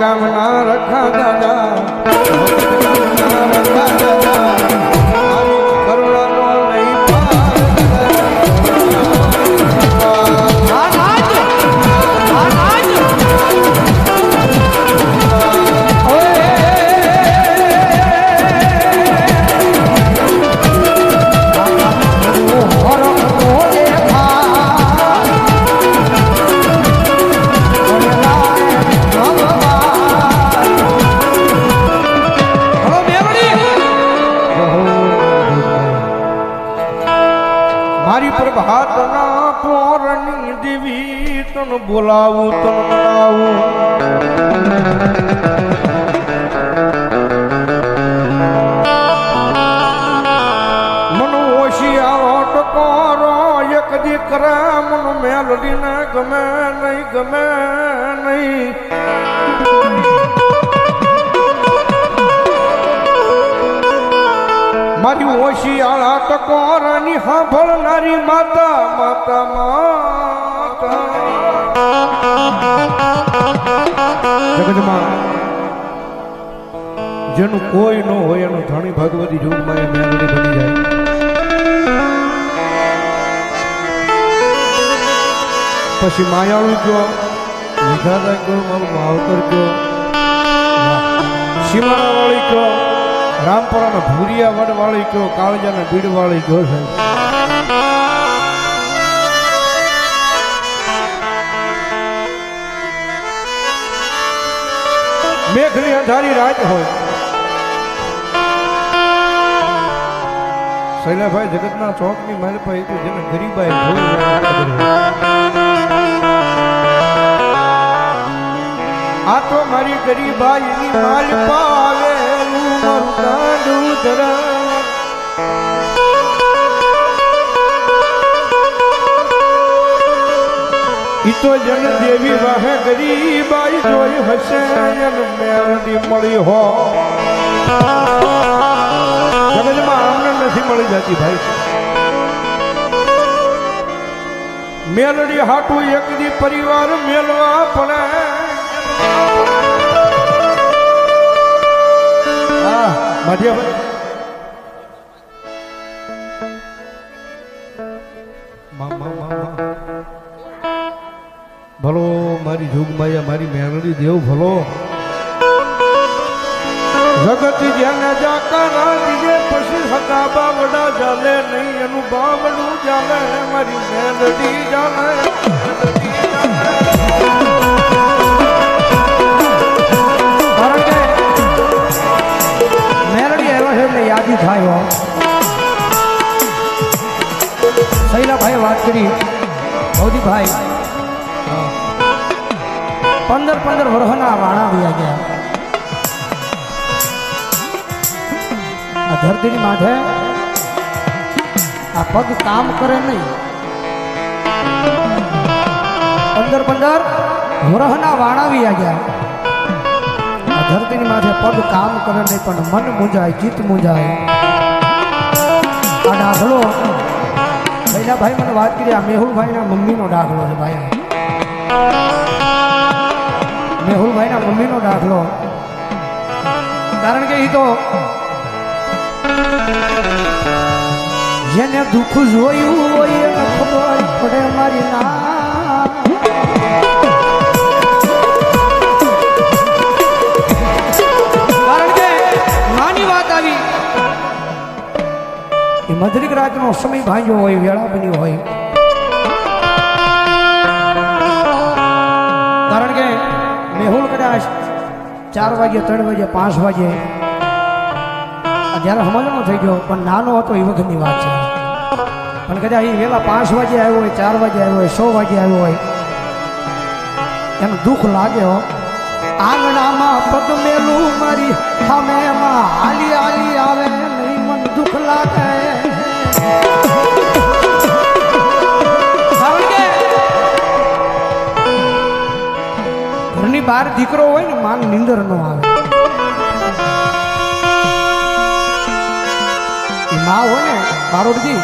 ગામના રખા દાદા ઓશિયાળા સાંભળનારી માતા માતા માતા. જેનું કોઈ ન હોય એનું ધણી ભગવતી જોવું એ મેળવી બની જાય. પછી માયાળું કયો વિધાતા કયો, મારું માવતર કયો સીમાડા વાળી કયો રામપરાના ભૂરિયા વડ વાળી કયો કાળજાના ભીડ વાળી કયો સાહેબ મેઘની અંધારી રાત હોય શૈલાભાઈ જગતના ચોકની મહેલ પર જેને ગરીબાઈ. આ તો મારી ગરીબાઈની માલ પાવેલું મારું ગાંડું ધરા ઈ તો જન દેવી વાહે ગરીબાઈ જોઈ હશે એને મેળવી મળી હો. જગતમાં આમને નથી મળી જતી ભાઈ. મેલડી હાટું એક દી પરિવાર મેલવા પડે. હા ભલો મારી જોગમાયા, મારી મેરડી દેવ ભલો. જગત જેને જાકરા દીજે પછી હતા બાવડા જાલે નહીં, એનું બાવડું જાલે, મારી મેરડી ચાલે થાય હો શૈલાભાઈ વાત કરી. ભૌતિકભાઈ પંદર પંદર વર્ષના વાણા વ્યા ગયા. આ ધરતીની માથે આ પગ કામ કરે નહીં. પંદર પંદર વરહના વાણા વ્યા ગયા. ધરતીની માથે પગ કામ કરે નહીં, પણ મન મૂંઝાય, ચિત્ત મૂંઝાય. આ દાખલો પહેલા ભાઈ મને વાત કરી, આ મેહુલભાઈના મમ્મીનો દાખલો છે ભાઈ. મેહુલભાઈના મમ્મીનો દાખલો કારણ કે એ તો જેને દુઃખ જોયું હોય એને ખબર પડે મારી ના. મધરિક રાતનો સમય ભાંગ્યો હોય, વેળા બની હોય. કારણ કે મેહુલ કદાચ ચાર વાગે, ત્રણ વાગે, પાંચ વાગે જ્યારે હમલનો થઈ ગયો, પણ નાનો હતો એ વખતની વાત છે. પણ કદાચ એ વહેલા પાંચ વાગે આવ્યો હોય, ચાર વાગે આવ્યો હોય, સો વાગે આવ્યો હોય, એમ દુઃખ લાગે હો. આંગણામાં પગ મેલું મારી સામે એમાં હાલી આવે, નહીં મન દુઃખ લાગે. ઘરની બહાર દીકરો હોય ને, માન નિંદર નો આવે. એ મા હોય ને બારોડજી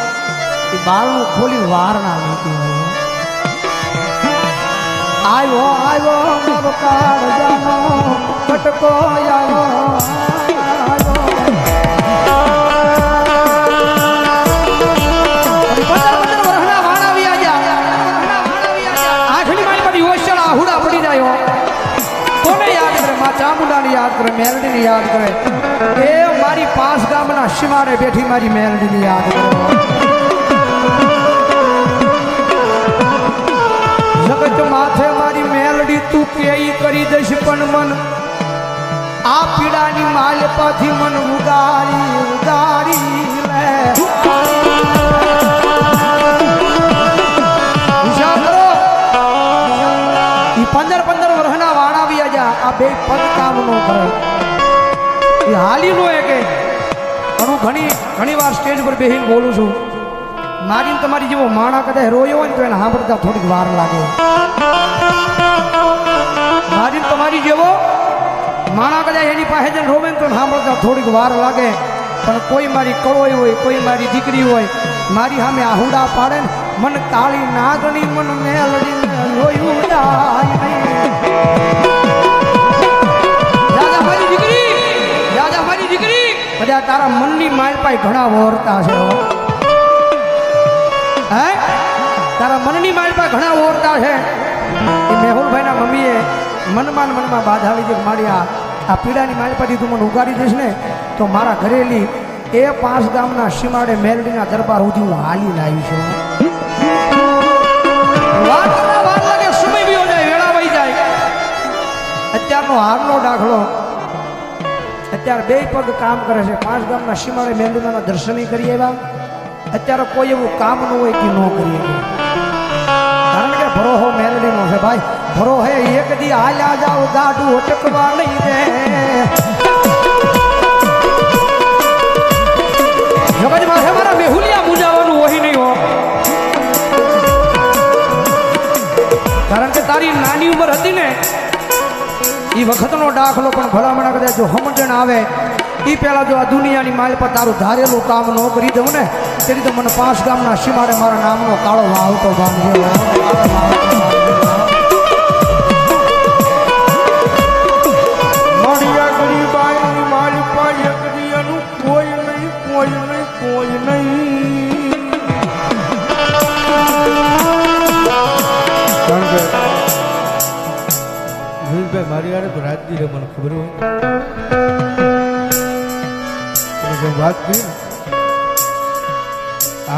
એ બારણું ખોલી વાર ના લેતી હોય. આવ્યો આવ્યો મારો કાળજાનો, કટકો આવ્યો આવ્યો. યાદ કરે. એ મારી પાંચ ગામના શિવારે બેઠી મારી મેલડીને યાદ કરે. જગત માથે મારી મેલડી તું કે કરી દઈશ પણ મન. આ પીડાની માલ પાથી મન ઉગારી ઉગારી પંદર પંદર વર્ષના વાણા બી આ બે પદ કામ નો કરે. એ હાલી નો એ કે હું ઘણી ઘણી વાર સ્ટેજ પર બેસીને બોલું છું. મારી તમારી જેવો માણા કદાચ રોયો હોય ને તો એને સાંભળતા થોડીક વાર લાગે. મારી તમારી જેવો માણા કદાચ એની પાસે જઈને રોવે ને તો સાંભળતા થોડીક વાર લાગે. પણ કોઈ મારી કળોય હોય, કોઈ મારી દીકરી હોય, મારી સામે આહુડા પાડે ને મન કાળી નાગણી મન મેલડી લોયું બધા તારા મનની માલપાઈ ઘણા વોરતા છે હે. તારા મનની માલ પાય ઘણા વોરતા છે. એ મેહુલભાઈના મમ્મીએ મનમાં મનમાં બાધા આવી મારી આ આ પીડાની માલ પાથી તું મને ઉગાડી દઈશ ને, તો મારા ઘરેલી એ પાંચ ગામના સીમાડે મેરડીના દરબાર સુધી હું હાલી લાવી છું. વાર અત્યારે બે પગ કામ કરે છે. પાંચ ગામના સીમાડે મેંદુના દર્શન કરી આવ્યા. અત્યારે કોઈ એવું કામ ન હોય કે ન કરીએ. કારણ કે ભરોહો મેલડીનો છે ભાઈ. ભરોહે એક દી હાલ્યા જાવ ગાડું અટકવા નહીં દે. જગજમાં છે મારા મેહુલિયા, મૂજાવાનું હોય નહીં હો કારણ કે તારી નાની ઉંમર હતી ને એ વખતનો દાખલો પણ ભલામણ કરે જો સમજણ આવે. એ પહેલાં જો આ દુનિયાની માલ પર તારું ધારેલું કામ ન કરી દઉં ને તેથી તો મને પાંચ ગામના સીમાડે મારા નામનો કાળો વાવતો બાંધ્યો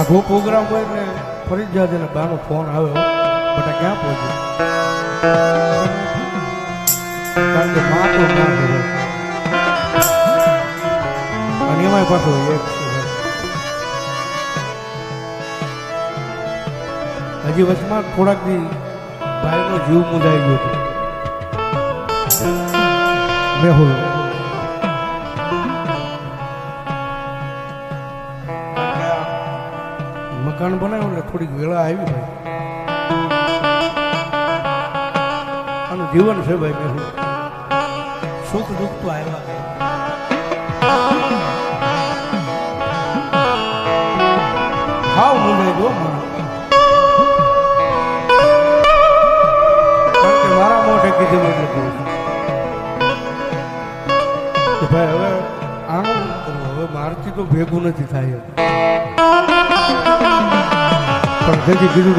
આખો પ્રોગ્રામ હોય ને ફરજિયાત એટલે બાનો ફોન આવ્યો બટા ક્યાં પહોંચ્યો? કારણ કે માથો અને એમાંય પાછો એક હજી વચમાં થોડાક દી ભાઈનો જીવ મુંજાઈ ગયો હતો. મેહુલ મકાન બનાવ્યું ને થોડીક વેળા આવી ભાઈ અને જીવન છે ભાઈ મેં સુખ દુઃખ તો આવ્યા હાવ બોલાય દો મારા મોઢે કીધું એટલે કહું ભાઈ હવે આણું હવે મારથી તો ભેગું નથી થાય પણ કીધું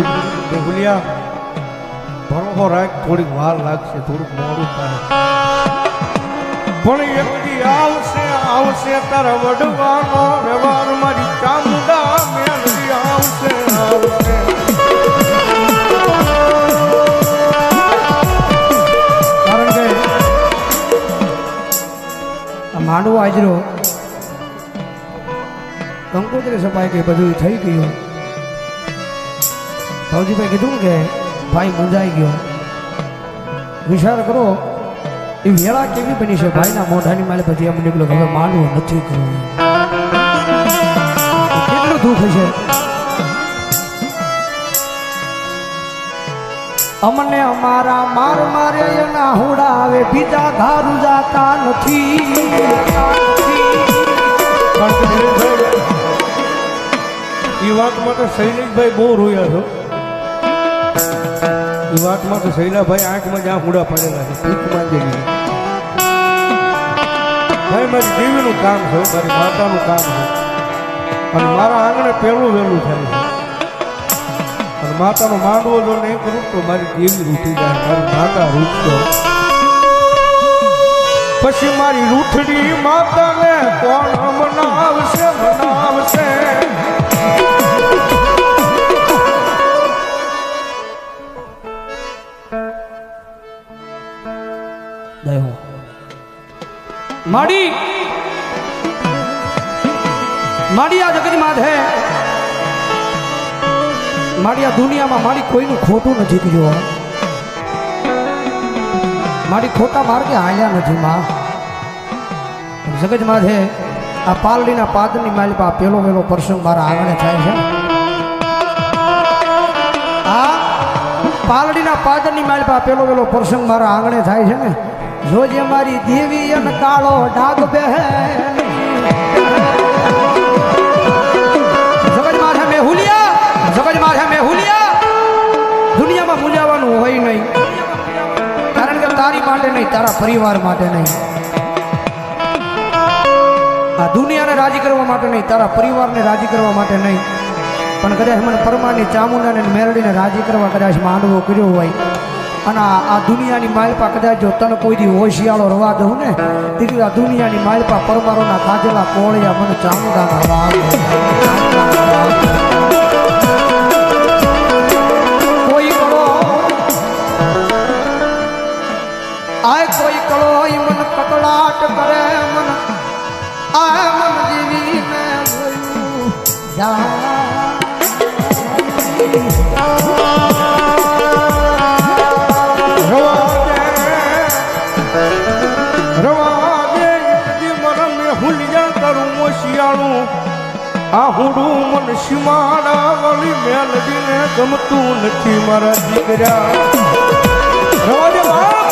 કે ભૂલિયા રાખ, થોડીક વાર લાગશે, થોડુંક મોડું થાય. પણ એક આવશે આવશે તારા વડવાનો વ્યવહાર, મારી ચામુંડા મેલડી આવશે આવશે. માંડવો આજરો કંકોત્રી સપાઈ કે બધું થઈ ગયું. ભાવજીભાઈ કીધું કે ભાઈ મુંજાઈ ગયો. વિચાર કરો, એ વેળા કેવી બની છે? ભાઈના મોઢાની માલે પછી એમ નીકળ્યો હવે માનવું નથી કરવું. કેટલું દુઃખ છે અમને અમારા માર મારે એના હુડા આવે બીજા ધારું જાતા નથી. એ વાત તો સૈનિકભાઈ બહુ રોયા છો. એ વાતમાં તો શૈલાભાઈ આંખમાં જ્યાં હુડા પડેલા છે. ભીખ જેવી ભાઈ, મારી દેવીનું કામ છે મારી માતાનું કામ છે. અને મારા આંગણે પહેલું વહેલું થાય છે. અને માતાનો માંડવો જો નહીં કરું તો મારી દેવી રૂઠી જાય, મારી માતા રૂઠતો પછી મારી રૂઠડી માતાને કોણ મનાવશે મનાવશે? માડી માડી આ જગતમાં છે માડી આ દુનિયામાં મારી કોઈનું ખોટું નથી કીધું મારી ખોટા માર્ગે હાલ્યા નથી માં જગતમાં છે આ પાલડીના પાદરની માલિપા પેલો પેલો પ્રસંગ મારા આંગણે થાય છે આ પાલડીના પાદરની માલિપા પેલો વેલો પ્રસંગ મારા આંગણે થાય છે ને જોજે મારી દેવી અને કાળો ડાગ બહેન જગત માથે મેહુલિયા જગજ માથે મેહુલિયા દુનિયામાં મૂંઝાવાનું હોય નહીં. કારણ કે તારી માટે નહીં, તારા પરિવાર માટે નહીં. આ દુનિયાને રાજી કરવા માટે નહીં, તારા પરિવારને રાજી કરવા માટે નહીં. પણ કદાચ મને પરમાની ચામુંડાને મેરડીને રાજી કરવા કદાચ માંડવો કર્યો હોય અને આ દુનિયાની માલપા કદાચ જો તને કોઈ દી હોશિયાળો રવા દઉં ને તેથી આ દુનિયાની માલપા પરમારોના કાજેલા કોળિયા, મને ચામુંડાના મન કકડાટ મન આ આ હુડું મન શિમાડા વાળી મેલડીને ગમતું નથી મારા દીકરા. રવા બાપ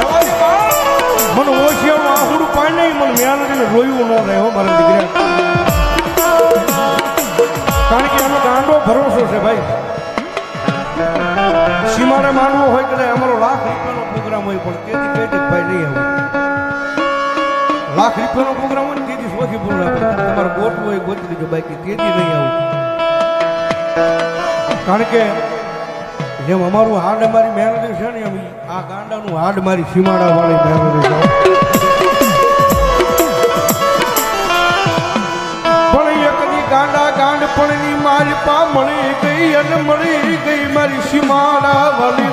રવા બાપ. મને ઓશિયાળું આ હુડું પાઈ નહીં, મને મેલડીને રોયું ન રહે હો મારા દીકરા. કારણ કે એનો ગાંડો ભરોસો છે ભાઈ. સીમાને માનવો હોય કે અમારો લાખ રૂપિયાનો પ્રોગ્રામ હોય પણ તેથી કઈ ભાઈ નહીં આવું. લાખ રૂપિયાનો પ્રોગ્રામ હોય ને તેથી સોથી પૂરું આપણે તમારે ગોતવું હોય ગોતી લેજો બાકી, તેથી નહીં આવું. કારણ કે જેમ અમારું હાડ અમારી મહેનત છે ને એમ આ ગાંડાનું હાડ મારી સીમાડા વાળી મહેનત છે. પણ એક ની ગાંડા ગાંડ પણ મારી પા મળી ગઈ અને મળી ગઈ મારી સીમાડા વાલી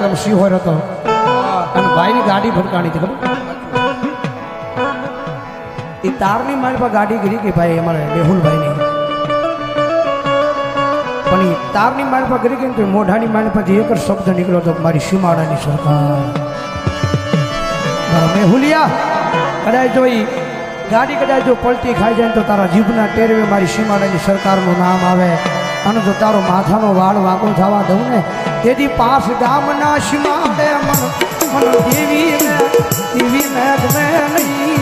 કાર્યક્રમ શિહોર હતો અને ભાઈની ગાડી ભટકાણી હતી, ખબર? એ તારની મારી પર ગાડી ગીરી કે ભાઈ અમારે મેહુલભાઈની. પણ એ તારની મારી પર ગરી ગઈ તો મોઢાની મારી પરથી એક જ શબ્દ નીકળ્યો હતો મારી સીમાડાની સરકાર. મેહુલિયા, કદાચ જો એ ગાડી કદાચ જો પલટી ખાઈ જાય તો તારા જીભના ટેરવે મારી સીમાડાની સરકારનું નામ આવે. અને જો તારો માથાનો વાળ વાંકો થવા દઉં ને તેથી પાસ ગામ ના શિમાડે મન મન દેવી મેં દેવી મેં તમે નહીં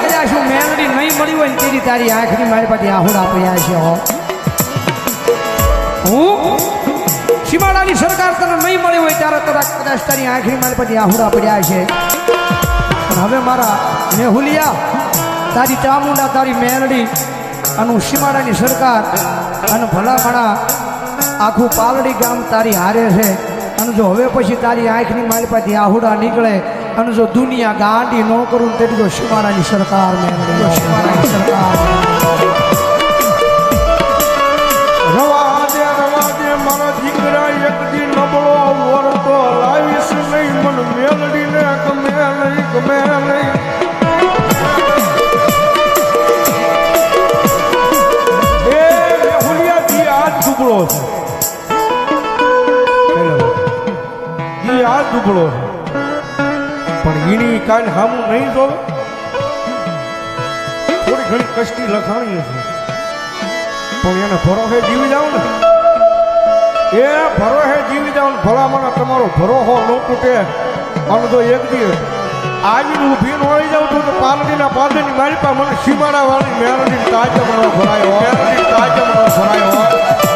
કર્યા છું મેલડી નહીં મળી હોય ને તેની તારી આંખની મારી પાસે આહુડ આપ્યા છે, હું. શિમાડાની સરકાર તને નહીં મળી હોય ત્યારે કદાચ કદાચ તારી આંખની મારી પાસે આહુડા પડ્યા છે. પણ હવે મારા મેહુલિયા તારી ચામુંડા તારી મેલડી અને સીમાડાની સરકાર અને ભલામણા આખું પાલડી ગામ તારી હારે છે અને જો હવે પછી તારી આંખની મારી પાસે આહુડા નીકળે અને જો દુનિયા ગાંડી ન કરું તેટલી તો સીમાડાની સરકાર મેળવી સીમાડાની સરકાર રવા દે રવા દે મારા દીકરા એક દી નબળો વરતો લાવીશ નહીં, મન મેલડીને ગમે નહીં ગમે નહીં. છે પણ ઈની કાલ હામું નહીં જોવે થોડી ઘણી કષ્ટી લખાણી છે. પણ એને ભરોસે જીવી જાવ ને. એ ભરોહે જીવી જાવ ભલામણ તમારો ભરોસો ન તૂટે. અને જો એક દિવસ આવીને ઊભી ન હોય જાવ તો પાલડીના પાદરની મારી પાસે મને સીમાડા વાળી મેરડી તાજે મને ભરાયો. મેરડી તાજે ભરાયો.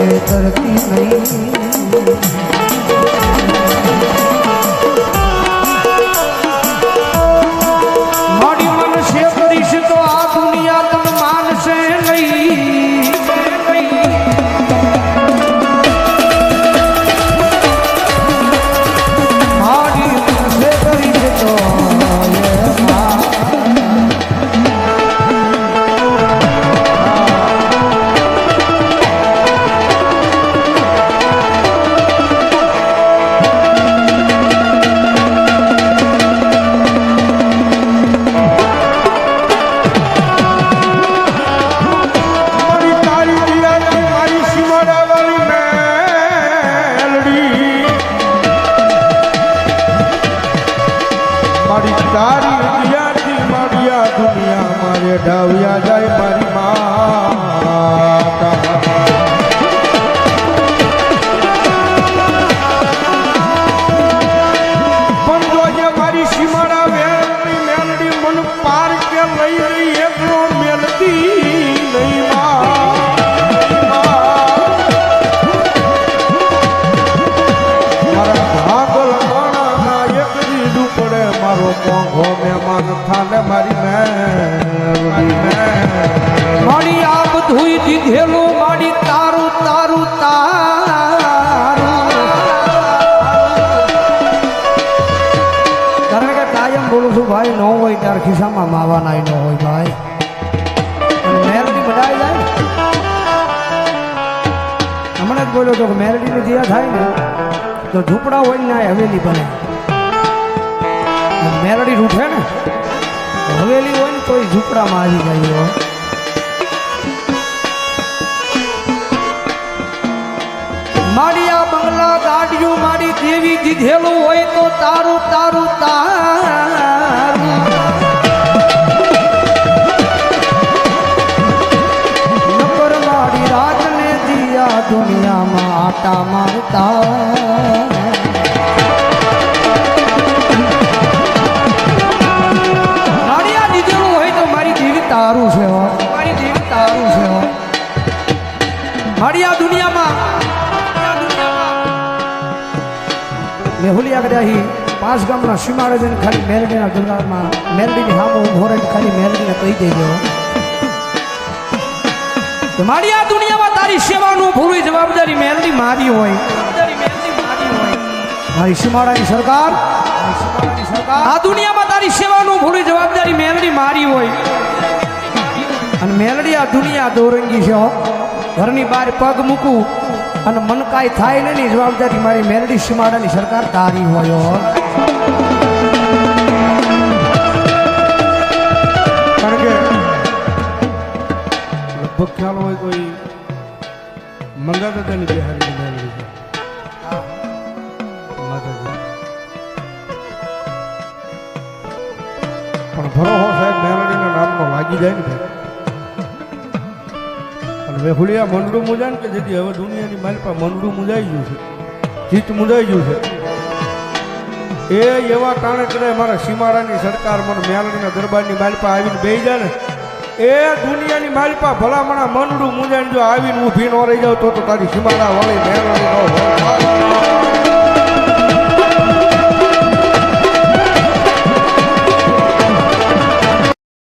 મનસે નહીં તમારા ખિસ્સામાં માવા નાઈ ન હોય ભાઈ. મેરડી બધા જાય. હમણાં જ બોલ્યો તો મેરડીની દિયા થાય ને, તો ઝૂંપડા હોય ને હવેલી બને. મેરડી રૂઠે ને હવેલી હોય ને તોય ઝૂંપડામાં આવી જાય હોય મારિયા બંગલા ગાડીઓ મારી દેવી દીધેલું હોય તો તારું તારું તારું. દુનિયામાં આટા મારતા તારું છે મારી દેવી તારું છે મારી દુનિયામાં. મેહુલિયા કર્યા પાંચ ગામના સીમાડે જઈને ખાલી મેલડીના દરબારમાં મેલડીની સામે ઊભો રહીને ખાલી મેલડીને કહી દેજો. મારી આ દુનિયામાં તારી સેવાનું પૂરી જવાબદારી મેલની મારી હોય. મારી સીમાડાની સરકાર આ દુનિયામાં તારી સેવાનું પૂરી જવાબદારી મેલડી મારી હોય. અને મેલડી આ દુનિયા દોરંગી છે હો. ઘરની બહાર પગ મૂકું અને મન કાંઈ થાય ને એની જવાબદારી મારી મેલડી સીમાડાની સરકાર તારી હોય લગભગ ખ્યાલ હોય કોઈ એ મંગાદાદાની બિહારી બનાવેલી છે પણ ભરોહો સાહેબ મેલડીના નામનો લાગી જાય ને ભાઈ. અને વેહુલિયા મંડળું મુજાય ને કે જેથી હવે દુનિયાની માલપા મંડળું મુજાઈ ગયું છે. જીત મુજાઈ ગયું છે. એ એવા કારણે કદાચ મારા સીમાડાની સરકાર મને મેલડીના દરબારની માલપા આવીને બે જાય ને એ દુનિયાની મારી પા ભલામણા મંડળું મુંજાણ જો આવીને ઊભી ન રહી જાવ તો તારી સીમાડા વળી મેલડી નો